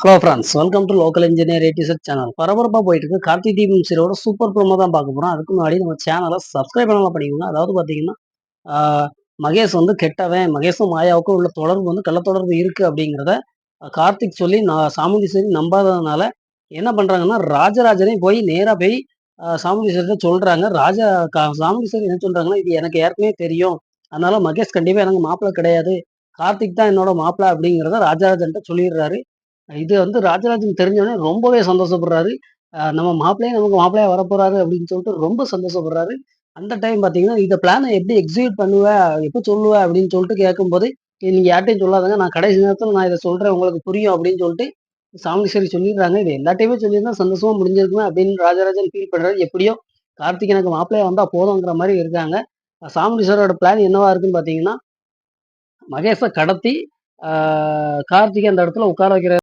Hello friends welcome to local engineer ஏடிசெட் channel பரபரப்பாக போயிட்டு இருக்கு கார்த்தி தீபம் சீரோட சூப்பர் ப்ரோமோ தான் பார்க்க போகிறோம் அதுக்கு முன்னாடி நம்ம சேனலை சப்ஸ்கிரைப் பண்ணலாம் பண்ணிக்கோங்க அதாவது பார்த்தீங்கன்னா மகேஷ் வந்து கெட்டவன் மகேஷும் மாயாவுக்கும் உள்ள தொடர்பு வந்து கள்ள தொடர்பு இருக்கு அப்படிங்கிறத கார்த்திக் சொல்லி நான் சாமுண்டீஸ்வரி நம்பாததுனால என்ன பண்ணுறாங்கன்னா ராஜராஜனையும் போய் நேராக போய் ஆஹ், சாமுண்டீஸ்வரிட்ட சொல்கிறாங்க ராஜா கா- சாமுண்டீஸ்வரி என்ன சொல்கிறாங்கன்னா இது எனக்கு ஏற்கனவே தெரியும். அதனால மகேஷ் கண்டிப்பாக எனக்கு மாப்பிள்ளை கிடையாது. கார்த்திக் தான் என்னோட மாப்பிள்ளை அப்படிங்கிறத ராஜராஜன்ட்ட சொல்லிடுறாரு. இது வந்து ராஜராஜன் தெரிஞ்சோடனே ரொம்பவே சந்தோஷப்படுறாரு. நம்ம மாப்பிள்ளையே நமக்கு மாப்பிள்ளையா வரப்போறாரு அப்படின்னு சொல்லிட்டு ரொம்ப சந்தோஷப்படுறாரு. அந்த டைம் பார்த்தீங்கன்னா இந்த பிளானை எப்படி எக்ஸிக்யூட் பண்ணுவேன் எப்போ சொல்லுவேன் அப்படின்னு சொல்லிட்டு கேட்கும்போது நீங்கள் யார்ட்டையும் சொல்லாதாங்க. நான் கடைசி நேரத்தில் நான் இதை சொல்கிறேன் உங்களுக்கு புரியும். அப்படின்னு சொல்லிட்டு சாமுண்டீஸ்வரி சொல்லிடுறாங்க. இது எல்லாத்தையுமே சொல்லியிருந்தா சந்தோஷமாக முடிஞ்சிருக்குமே அப்படின்னு ராஜராஜன் ஃபீல் பண்ணுறாரு எப்படியோ கார்த்திக் எனக்கு மாப்பிள்ளையா வந்தால் போதுங்கிற மாதிரி இருக்காங்க. சாமுண்டீஸ்வரோட பிளான் என்னவா இருக்குன்னு பார்த்தீங்கன்னா மகேஷை கடத்தி கார்த்திகை அந்த இடத்துல உட்கார வைக்கிற